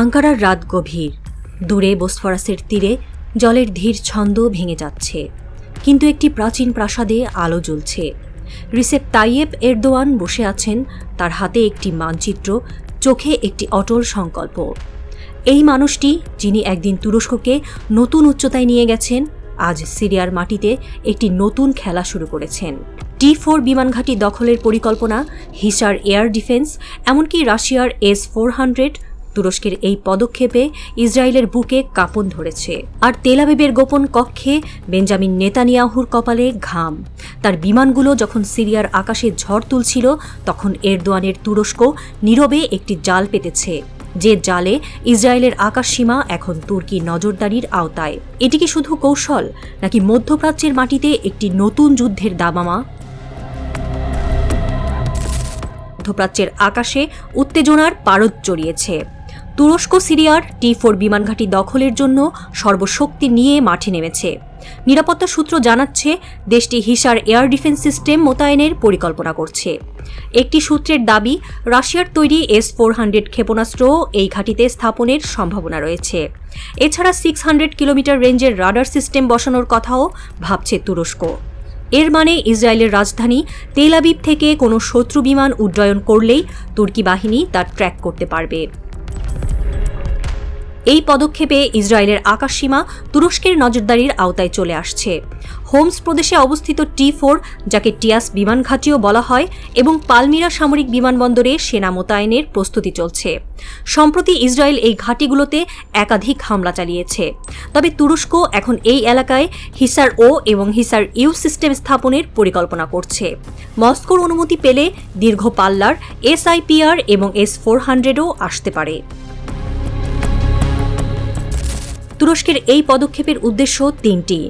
আঙ্কারার রাত গভীর। দূরে বোসফরাসের তীরে জলের ধীর ছন্দ ভেঙে যাচ্ছে। কিন্তু একটি প্রাচীন প্রাসাদে আলো জ্বলছে। রিসেপ তাইয়েব এরদোয়ান বসে আছেন, তার হাতে একটি মানচিত্র, চোখে একটি অটল সংকল্প। এই মানুষটি, যিনি একদিন তুরস্ককে নতুন উচ্চতায় নিয়ে গেছেন, আজ সিরিয়ার মাটিতে একটি নতুন খেলা শুরু করেছেন। টি ফোর বিমানঘাঁটি দখলের পরিকল্পনা, হিসার এয়ার ডিফেন্স, এমনকি রাশিয়ার এস ফোর হান্ড্রেড তুরস্কের এই পদক্ষেপে ইসরায়েলের বুকে কাঁপন ধরেছে। আর তেলাবিবের গোপন কক্ষে বেঞ্জামিন নেতানিয়াহুর কপালে ঘাম। তার বিমানগুলো যখন সিরিয়ার আকাশে ঝড় তুলছিল, তখন এরদোয়ানের তুরস্ক নীরবে একটি জাল পেতেছে। যে জালে ইসরায়েলের আকাশসীমা এখন তুর্কি নজরদারির আওতায়। এটি কি শুধু কৌশল, নাকি মধ্যপ্রাচ্যের মাটিতে একটি নতুন যুদ্ধের দামামা? মধ্যপ্রাচ্যের আকাশে উত্তেজনার পারদ জড়িয়েছে। তুরস্ক, সিরিয়ার টি ফোর বিমানঘাঁটি দখলের জন্য সর্বশক্তি নিয়ে মাঠে নেমেছে। নিরাপত্তা সূত্র জানাচ্ছে, দেশটি হিসার এয়ার ডিফেন্স সিস্টেম মোতায়েনের পরিকল্পনা করছে। একটি সূত্রের দাবি, রাশিয়ার তৈরি এস ফোর হান্ড্রেড ক্ষেপণাস্ত্র এই ঘাঁটিতে স্থাপনের সম্ভাবনা রয়েছে। এছাড়া সিক্স হান্ড্রেড কিলোমিটার রেঞ্জের রাডার সিস্টেম বসানোর কথাও ভাবছে তুরস্ক। এর মানে ইসরায়েলের রাজধানী তেল আবিব থেকে কোনো শত্রু বিমান উড্ডয়ন করলেই তুর্কি বাহিনী তা ট্র্যাক করতে পারবে। এই পদক্ষেপে ইসরায়েলের আকাশসীমা তুরস্কের নজরদারির আওতায় চলে আসছে। হোমস প্রদেশে অবস্থিত টি ফোর, যাকে টিয়াস বিমান ঘাঁটিও বলা হয়, এবং পালমিরা সামরিক বিমানবন্দরে সেনা মোতায়েনের প্রস্তুতি চলছে। সম্প্রতি ইসরায়েল এই ঘাঁটিগুলোতে একাধিক হামলা চালিয়েছে। তবে তুরস্ক এখন এই এলাকায় হিসার ও এবং হিসার ইউ সিস্টেম স্থাপনের পরিকল্পনা করছে। মস্কোর অনুমতি পেলে দীর্ঘ পাল্লার এসআইপিআর এবং এস ফোর হান্ড্রেডও আসতে পারে। তুরস্কের এই পদক্ষেপের উদ্দেশ্য তিনটি।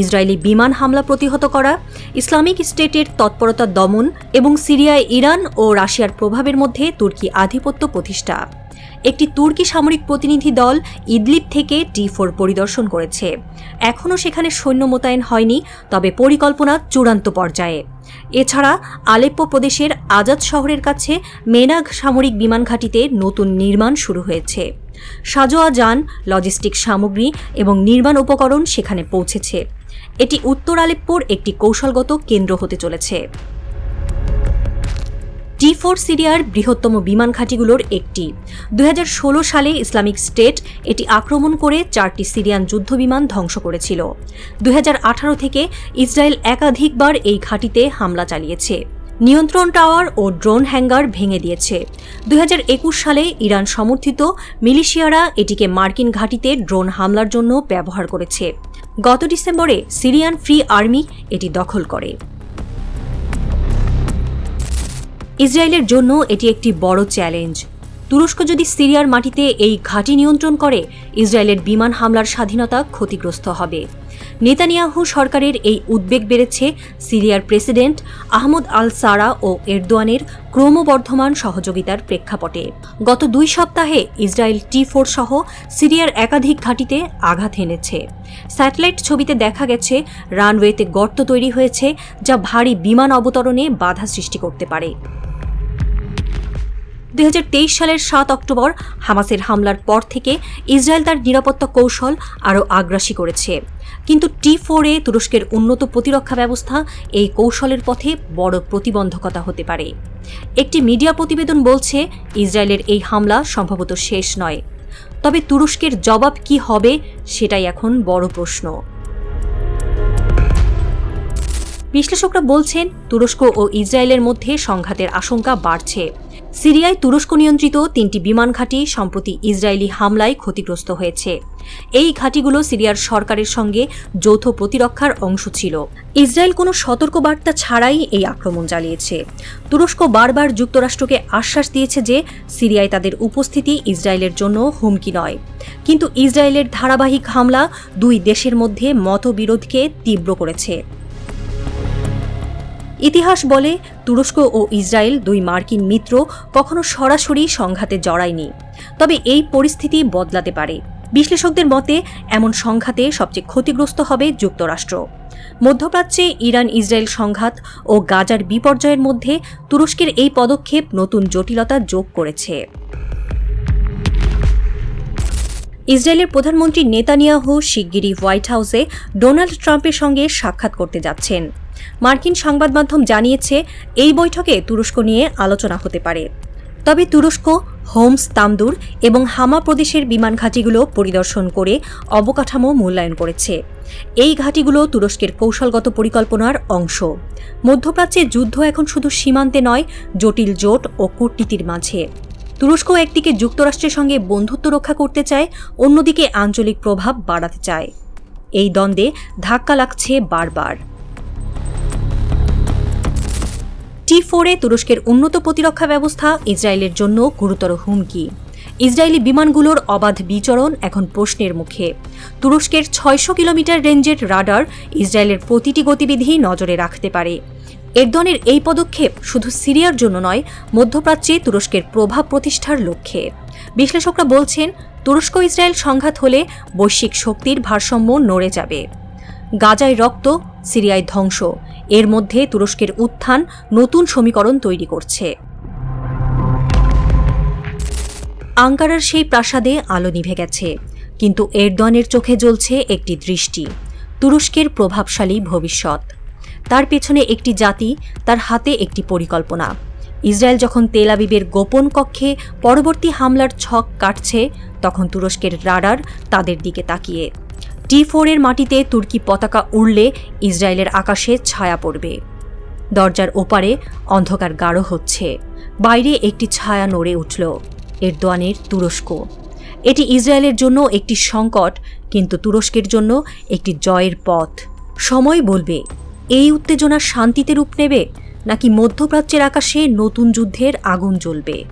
ইসরায়েলি বিমান হামলা প্রতিহত করা, ইসলামিক স্টেটের তৎপরতা দমন এবং সিরিয়ায় ইরান ও রাশিয়ার প্রভাবের মধ্যে তুর্কি আধিপত্য প্রতিষ্ঠা। একটি তুর্কি সামরিক প্রতিনিধি দল ইদলিব থেকে টি ফোর পরিদর্শন করেছে। এখনও সেখানে সৈন্য মোতায়েন হয়নি, তবে পরিকল্পনা চূড়ান্ত পর্যায়ে। এছাড়া আলেপ্পো প্রদেশের আজাদ শহরের কাছে মেনাগ সামরিক বিমান ঘাঁটিতে নতুন নির্মাণ শুরু হয়েছে। সাজোয়া যান, লজিস্টিক সামগ্রী এবং নির্মাণ উপকরণ সেখানে পৌঁছেছে। এটি উত্তর আলেপ্পোর একটি কৌশলগত কেন্দ্র হতে চলেছে। টি ফোর সিরিয়ার বৃহত্তম বিমান ঘাঁটিগুলোর একটি। দুই হাজার ষোলো সালে ইসলামিক স্টেট এটি আক্রমণ করে চারটি সিরিয়ান যুদ্ধবিমান ধ্বংস করেছিল। দুই হাজার আঠারো থেকে ইসরায়েল একাধিকবার এই ঘাঁটিতে হামলা চালিয়েছে। নিয়ন্ত্রণ টাওয়ার ও ড্রোন হ্যাঙ্গার ভেঙে দিয়েছে। দুই হাজার একুশ সালে ইরান সমর্থিত মিলিশিয়ারা এটিকে মার্কিন ঘাঁটিতে ড্রোন হামলার জন্য ব্যবহার করেছে। গত ডিসেম্বরে সিরিয়ান ফ্রি আর্মি এটি দখল করে। ইসরায়েলের জন্য এটি একটি বড় চ্যালেঞ্জ। তুরস্ক যদি সিরিয়ার মাটিতে এই ঘাঁটি নিয়ন্ত্রণ করে, ইসরায়েলের বিমান হামলার স্বাধীনতা ক্ষতিগ্রস্ত হবে। নেতানিয়াহু সরকারের এই উদ্বেগ বেড়েছে সিরিয়ার প্রেসিডেন্ট আহমদ আল সারা ও এরদোয়ানের ক্রমবর্ধমান সহযোগিতার প্রেক্ষাপটে। গত দুই সপ্তাহে ইসরায়েল টি ফোর সহ সিরিয়ার একাধিক ঘাঁটিতে আঘাত এনেছে। স্যাটেলাইট ছবিতে দেখা গেছে, রানওয়েতে গর্ত তৈরি হয়েছে যা ভারী বিমান অবতরণে বাধা সৃষ্টি করতে পারে। দুই হাজার তেইশ সালের সাত অক্টোবর হামাসের হামলার পর থেকে ইসরায়েল তার নিরাপত্তা কৌশল আরও আগ্রাসী করেছে। কিন্তু টি ফোরে তুরস্কের উন্নত প্রতিরক্ষা ব্যবস্থা এই কৌশলের পথে বড় প্রতিবন্ধকতা হতে পারে। একটি মিডিয়া প্রতিবেদন বলছে, ইসরায়েলের এই হামলা সম্ভবত শেষ নয়। তবে তুরস্কের জবাব কি হবে সেটাই এখন বড় প্রশ্ন। বিশ্লেষকরা বলছেন, তুরস্ক ও ইসরায়েলের মধ্যে সংঘাতের আশঙ্কা বাড়ছে। সিরিয়ায় তুরস্ক নিয়ন্ত্রিত তিনটি বিমান ঘাঁটি সম্প্রতি ইসরায়েলি হামলায় ক্ষতিগ্রস্ত হয়েছে। এই ঘাঁটিগুলো সিরিয়ার সরকারের সঙ্গে যৌথ প্রতিরক্ষার অংশ ছিল। ইসরায়েল কোনো সতর্কবার্তা ছাড়াই এই আক্রমণ চালিয়েছে। তুরস্ক বারবার যুক্তরাষ্ট্রকে আশ্বাস দিয়েছে যে সিরিয়ায় তাদের উপস্থিতি ইসরায়েলের জন্য হুমকি নয়। কিন্তু ইসরায়েলের ধারাবাহিক হামলা দুই দেশের মধ্যে মতবিরোধকে তীব্র করেছে। ইতিহাস বলে, তুরস্ক ও ইসরায়েল দুই মার্কিন মিত্র কখনো সরাসরি সংঘাতে জড়ায়নি। তবে এই পরিস্থিতি বদলাতে পারে। বিশ্লেষকদের মতে, এমন সংঘাতে সবচেয়ে ক্ষতিগ্রস্ত হবে যুক্তরাষ্ট্র। মধ্যপ্রাচ্যে ইরান ইসরায়েল সংঘাত ও গাজার বিপর্যয়ের মধ্যে তুরস্কের এই পদক্ষেপ নতুন জটিলতা যোগ করেছে। ইসরায়েলের প্রধানমন্ত্রী নেতানিয়াহু শিগগিরই হোয়াইট হাউসে ডোনাল্ড ট্রাম্পের সঙ্গে সাক্ষাৎ করতে যাচ্ছেন। মার্কিন সংবাদ মাধ্যম জানিয়েছে, এই বৈঠকে তুরস্ক নিয়ে আলোচনা হতে পারে। তবে তুরস্ক, হোমস, তামদুর এবং হামা প্রদেশের বিমান ঘাঁটিগুলো পরিদর্শন করে অবকাঠামো মূল্যায়ন করেছে। এই ঘাঁটিগুলো তুরস্কের কৌশলগত পরিকল্পনার অংশ। মধ্যপ্রাচ্যে যুদ্ধ এখন শুধু সীমান্তে নয়, জটিল জোট ও কূটনীতির মাঝে। তুরস্ক একদিকে যুক্তরাষ্ট্রের সঙ্গে বন্ধুত্ব রক্ষা করতে চায়, অন্যদিকে আঞ্চলিক প্রভাব বাড়াতে চায়। এই দ্বন্দ্বে ধাক্কা লাগছে বারবার। টি ফোরে তুরস্কের উন্নত প্রতিরক্ষা ব্যবস্থা ইসরায়েলের জন্য গুরুতর হুমকি। ইসরায়েলি বিমানগুলোর অবাধ বিচরণ এখন প্রশ্নের মুখে। তুরস্কের ছয়শো কিলোমিটার রেঞ্জের রাডার ইসরায়েলের প্রতিটি গতিবিধি নজরে রাখতে পারে। এরদনের এই পদক্ষেপ শুধু সিরিয়ার জন্য নয়, মধ্যপ্রাচ্যে তুরস্কের প্রভাব প্রতিষ্ঠার লক্ষ্যে। বিশ্লেষকরা বলছেন তুরস্ক ইসরায়েল সংঘাত হলে বৈশ্বিক শক্তির ভারসাম্য নড়ে যাবে। গাজায় রক্ত, সিরিয়ায় ধ্বংস। এর মধ্যে তুরস্কের উত্থান নতুন সমীকরণ তৈরি করছে। আঙ্কারার সেই প্রাসাদে আলো নিভে গেছে, কিন্তু এরদনের চোখে জ্বলছে একটি দৃষ্টি, তুরস্কের প্রভাবশালী ভবিষ্যৎ। তার পেছনে একটি জাতি, তার হাতে একটি পরিকল্পনা। ইসরায়েল যখন তেল আবিবের গোপন কক্ষে পরবর্তী হামলার ছক কাটছে, তখন তুরস্কের রাডার তাদের দিকে তাকিয়ে। টি ফোরের মাটিতে তুর্কি পতাকা উড়লে ইসরায়েলের আকাশে ছায়া পড়বে। দরজার ওপারে অন্ধকার গাঢ় হচ্ছে। বাইরে একটি ছায়া নড়ে উঠল। এরদোয়ানের তুরস্ক। এটি ইসরায়েলের জন্য একটি সংকট, কিন্তু তুরস্কের জন্য একটি জয়ের পথ। সময় বলবে, এই উত্তেজনা শান্তিতে রূপ নেবে, নাকি মধ্যপ্রাচ্যের আকাশে নতুন যুদ্ধের আগুন জ্বলবে?